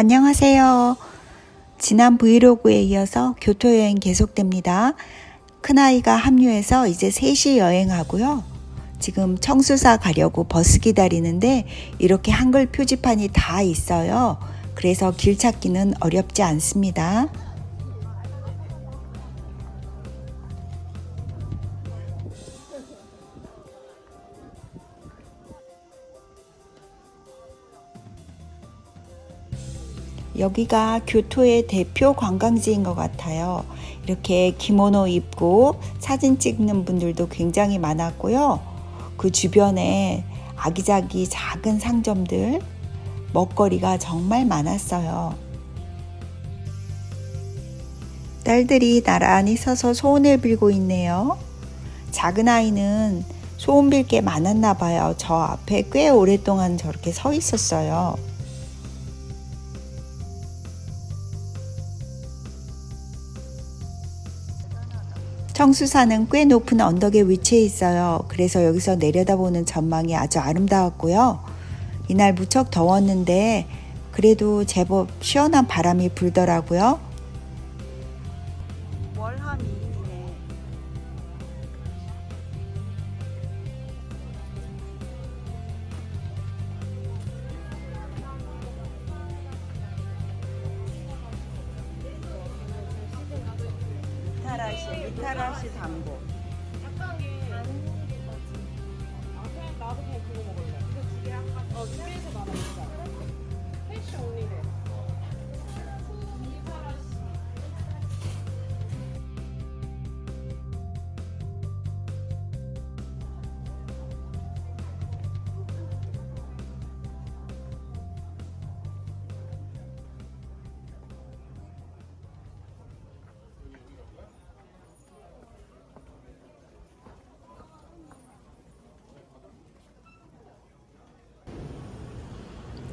안녕하세요. 지난 브이로그에 이어서 교토 여행 계속됩니다. 큰아이가 합류해서 이제 셋이 여행하고요. 지금 청수사 가려고 버스 기다리는데 이렇게 한글 표지판이 다 있어요. 그래서 길 찾기는 어렵지 않습니다. 여기가 교토의 대표 관광지인 것 같아요. 이렇게 기모노 입고 사진 찍는 분들도 굉장히 많았고요. 그 주변에 아기자기 작은 상점들, 먹거리가 정말 많았어요. 딸들이 나란히 서서 소원을 빌고 있네요. 작은 아이는 소원 빌 게 많았나 봐요. 저 앞에 꽤 오랫동안 저렇게 서 있었어요. 청수산은 꽤 높은 언덕에 위치해 있어요. 그래서 여기서 내려다보는 전망이 아주 아름다웠고요. 이날 무척 더웠는데 그래도 제법 시원한 바람이 불더라고요. 미타라시 담보.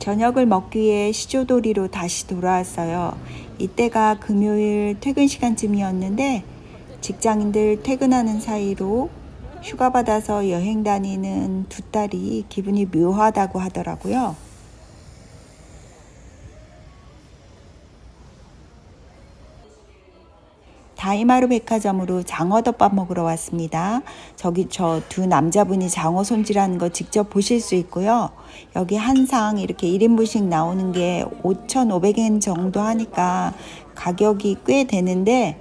저녁을 먹기 위해 시조도리로 다시 돌아왔어요. 이때가 금요일 퇴근 시간쯤이었는데 직장인들 퇴근하는 사이로 휴가 받아서 여행 다니는 두 딸이 기분이 묘하다고 하더라고요. 다이마루 백화점으로 장어덮밥 먹으러 왔습니다. 저기 저 두 남자분이 장어 손질하는 거 직접 보실 수 있고요. 여기 한 상 이렇게 1인분씩 나오는 게 5,500엔 정도 하니까 가격이 꽤 되는데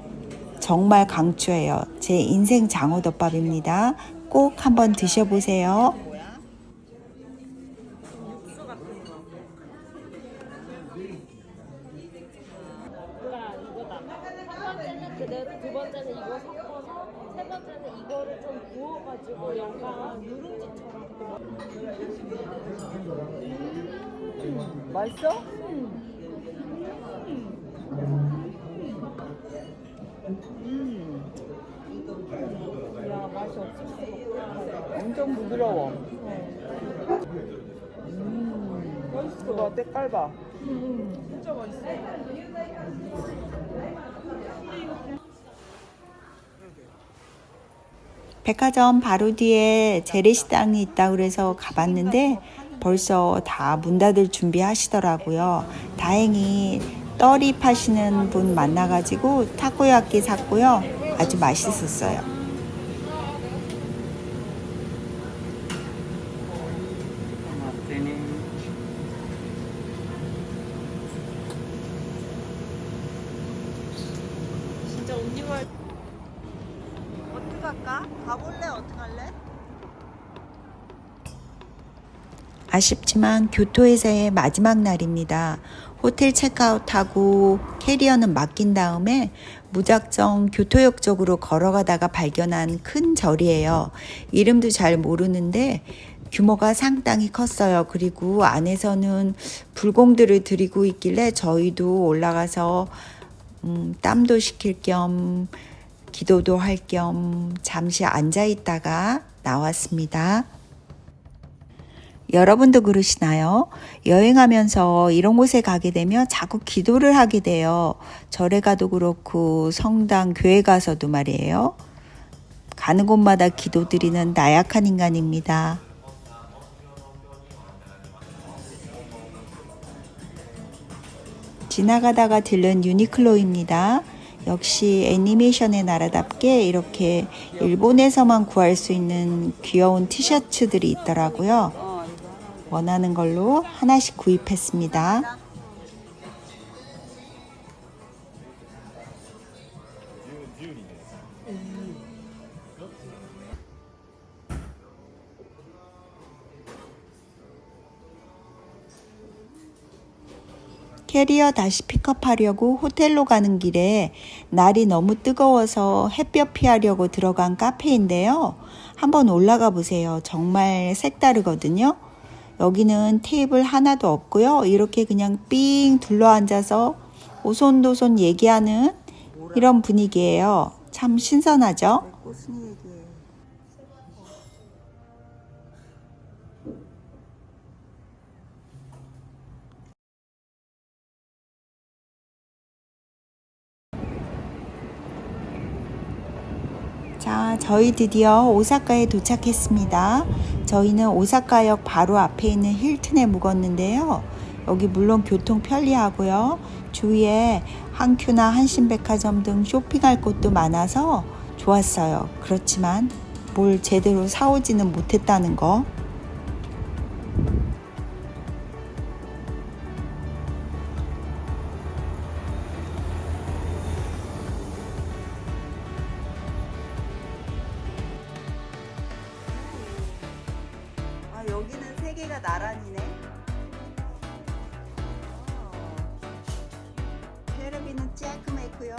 정말 강추해요. 제 인생 장어덮밥입니다. 꼭 한번 드셔보세요. 몰라, 이거다. 첫 번째는 그대로, 두 번째는 이거 섞어서, 세 번째는 이거를 좀 구워가지고 약간 누룽지처럼. 맛있어? 야, 맛이 없을 수가. 엄청 부드러워. 맛있어. 그거 때깔봐. 진짜 맛있어. 백화점 바로 뒤에 재래식당이 있다고 그래서 가봤는데 벌써 다 문 닫을 준비하시더라고요. 다행히 떡이 파시는 분 만나가지고 타코야끼 샀고요. 아주 맛있었어요. 진짜 언니가 어떻게 할까? 가볼래? 어떻게 할래? 아쉽지만 교토에서의 마지막 날입니다. 호텔 체크아웃하고 캐리어는 맡긴 다음에 무작정 교토역 쪽으로 걸어가다가 발견한 큰 절이에요. 이름도 잘 모르는데 규모가 상당히 컸어요. 그리고 안에서는 불공들을 드리고 있길래 저희도 올라가서 음, 땀도 식힐 겸 기도도 할 겸 잠시 앉아 있다가 나왔습니다. 여러분도 그러시나요? 여행하면서 이런 곳에 가게 되면 자꾸 기도를 하게 돼요. 절에 가도 그렇고 성당, 교회 가서도 말이에요. 가는 곳마다 기도드리는 나약한 인간입니다. 지나가다가 들른 유니클로입니다. 역시 애니메이션의 나라답게 이렇게 일본에서만 구할 수 있는 귀여운 티셔츠들이 있더라고요. 원하는 걸로 하나씩 구입했습니다. 캐리어 다시 픽업하려고 호텔로 가는 길에 날이 너무 뜨거워서 햇볕 피하려고 들어간 카페인데요. 한번 올라가 보세요. 정말 색다르거든요. 여기는 테이블 하나도 없고요. 이렇게 그냥 삥 둘러 앉아서 오손도손 얘기하는 이런 분위기예요. 참 신선하죠? 자, 저희 드디어 오사카에 도착했습니다. 저희는 오사카역 바로 앞에 있는 힐튼에 묵었는데요. 여기 물론 교통 편리하고요. 주위에 한큐나 한신백화점 등 쇼핑할 곳도 많아서 좋았어요. 그렇지만 뭘 제대로 사오지는 못했다는 거. 개가 나란이네. 테레비는 쬐끔했고요.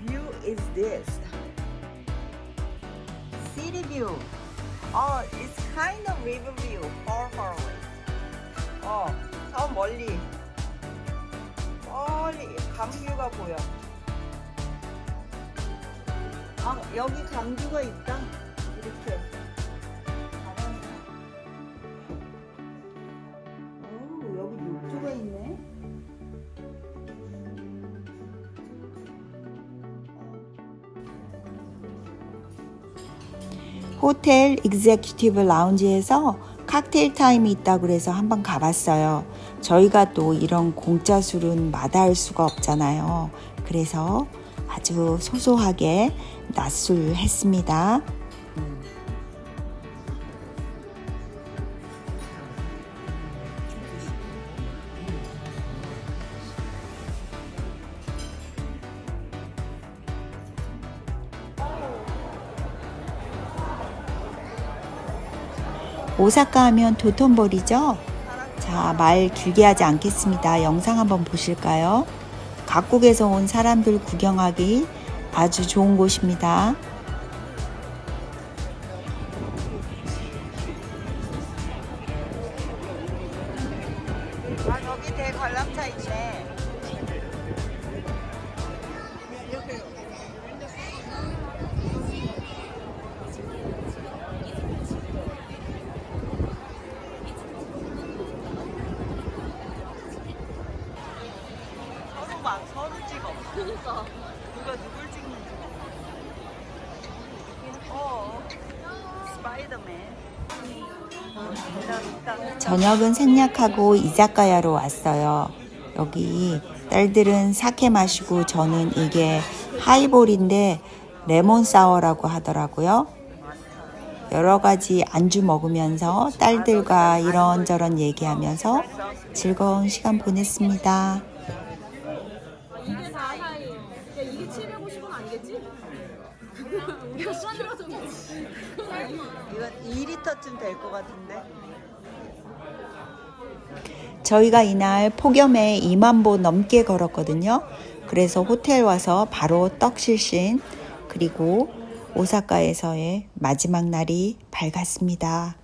View is this. City view. Oh, it's kind of river view, far, far away. 어, 저 멀리. 멀리 강뷰가 보여. 아, 여기 강뷰가 있다. 이렇게. 호텔 익제큐티브 라운지에서 칵테일 타임이 있다고 그래서 한번 가봤어요. 저희가 또 이런 공짜 술은 마다할 수가 없잖아요. 그래서 아주 소소하게 낮술 했습니다. 오사카 하면 도톤보리죠? 자, 말 길게 하지 않겠습니다. 영상 한번 보실까요? 각국에서 온 사람들 구경하기 아주 좋은 곳입니다. 저녁은 생략하고 이자카야로 왔어요. 여기 딸들은 사케 마시고 저는 이게 하이볼인데 레몬 사워라고 하더라고요. 여러 가지 안주 먹으면서 딸들과 이런저런 얘기하면서 즐거운 시간 보냈습니다. 이게 4하이. 야, 이게 750원 아니겠지? 우리가 싸들어서 이건 2리터쯤 될 것 같은데. 저희가 이날 폭염에 2만 보 넘게 걸었거든요. 그래서 호텔 와서 바로 떡실신 그리고 오사카에서의 마지막 날이 밝았습니다.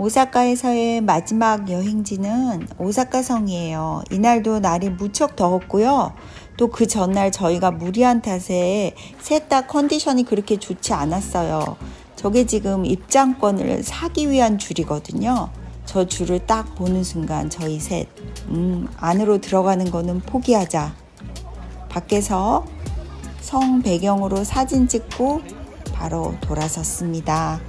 오사카에서의 마지막 여행지는 오사카 성이에요. 이날도 날이 무척 더웠고요. 또 그 전날 저희가 무리한 탓에 셋 다 컨디션이 그렇게 좋지 않았어요. 저게 지금 입장권을 사기 위한 줄이거든요. 저 줄을 딱 보는 순간 저희 셋, 음, 안으로 들어가는 거는 포기하자. 밖에서 성 배경으로 사진 찍고 바로 돌아섰습니다.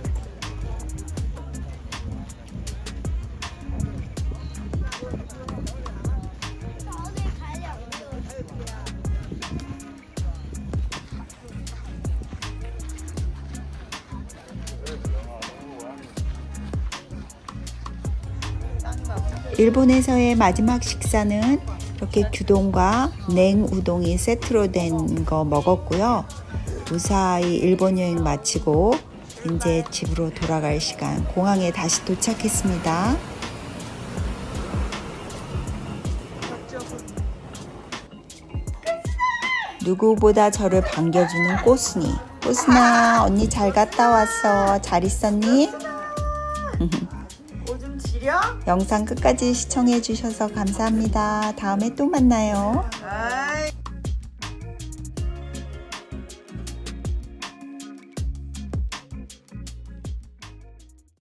일본에서의 마지막 식사는 이렇게 규동과 냉우동이 세트로 된 거 먹었고요. 무사히 일본 여행 마치고 이제 집으로 돌아갈 시간 공항에 다시 도착했습니다. 누구보다 저를 반겨주는 꼬순이. 꼬순아, 언니 잘 갔다 왔어. 잘 있었니? 영상 끝까지 시청해 주셔서 감사합니다. 다음에 또 만나요. 아